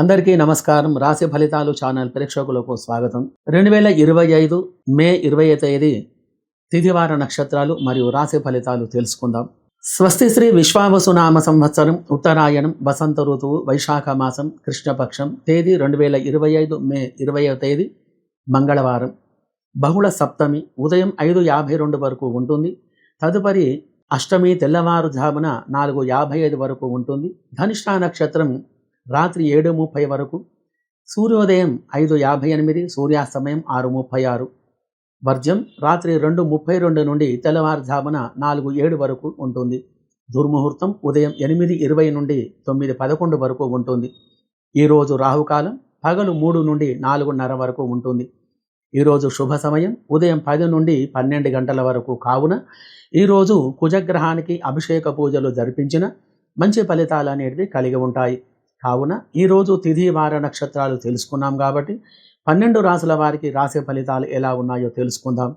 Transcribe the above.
అందరికీ నమస్కారం. రాశి ఫలితాలు ఛానల్ ప్రేక్షకులకు స్వాగతం. రెండు వేల ఇరవై ఐదు మే ఇరవై తేదీ తిథివార నక్షత్రాలు మరియు రాశి ఫలితాలు తెలుసుకుందాం. స్వస్తి శ్రీ విశ్వావసునామ సంవత్సరం ఉత్తరాయణం వసంత ఋతువు వైశాఖ మాసం కృష్ణపక్షం తేదీ రెండు వేల ఇరవై ఐదు మే ఇరవై తేదీ మంగళవారం. బహుళ సప్తమి ఉదయం ఐదు యాభై రెండు వరకు ఉంటుంది. తదుపరి అష్టమి తెల్లవారుజామున నాలుగు యాభై ఐదు వరకు ఉంటుంది. ధనిష్ఠా నక్షత్రం రాత్రి ఏడు ముప్పై వరకు సూర్యోదయం ఐదు యాభై ఎనిమిది సూర్యాస్తమయం ఆరు ముప్పై ఆరు. వర్జం రాత్రి రెండు ముప్పై రెండు నుండి తెల్లవారుజామున నాలుగు ఏడు వరకు ఉంటుంది. దుర్ముహూర్తం ఉదయం ఎనిమిది ఇరవై నుండి తొమ్మిది పదకొండు వరకు ఉంటుంది. ఈరోజు రాహుకాలం పగలు మూడు నుండి నాలుగున్నర వరకు ఉంటుంది. ఈరోజు శుభ సమయం ఉదయం పది నుండి పన్నెండు గంటల వరకు కావున ఈరోజు కుజగ్రహానికి అభిషేక పూజలు జరిపించిన మంచి ఫలితాలు అనేటివి కలిగి ఉంటాయి. కావున ఈరోజు తిథి వార నక్షత్రాలు తెలుసుకున్నాం కాబట్టి పన్నెండు రాసుల వారికి రాసే ఫలితాలు ఎలా ఉన్నాయో తెలుసుకుందాం.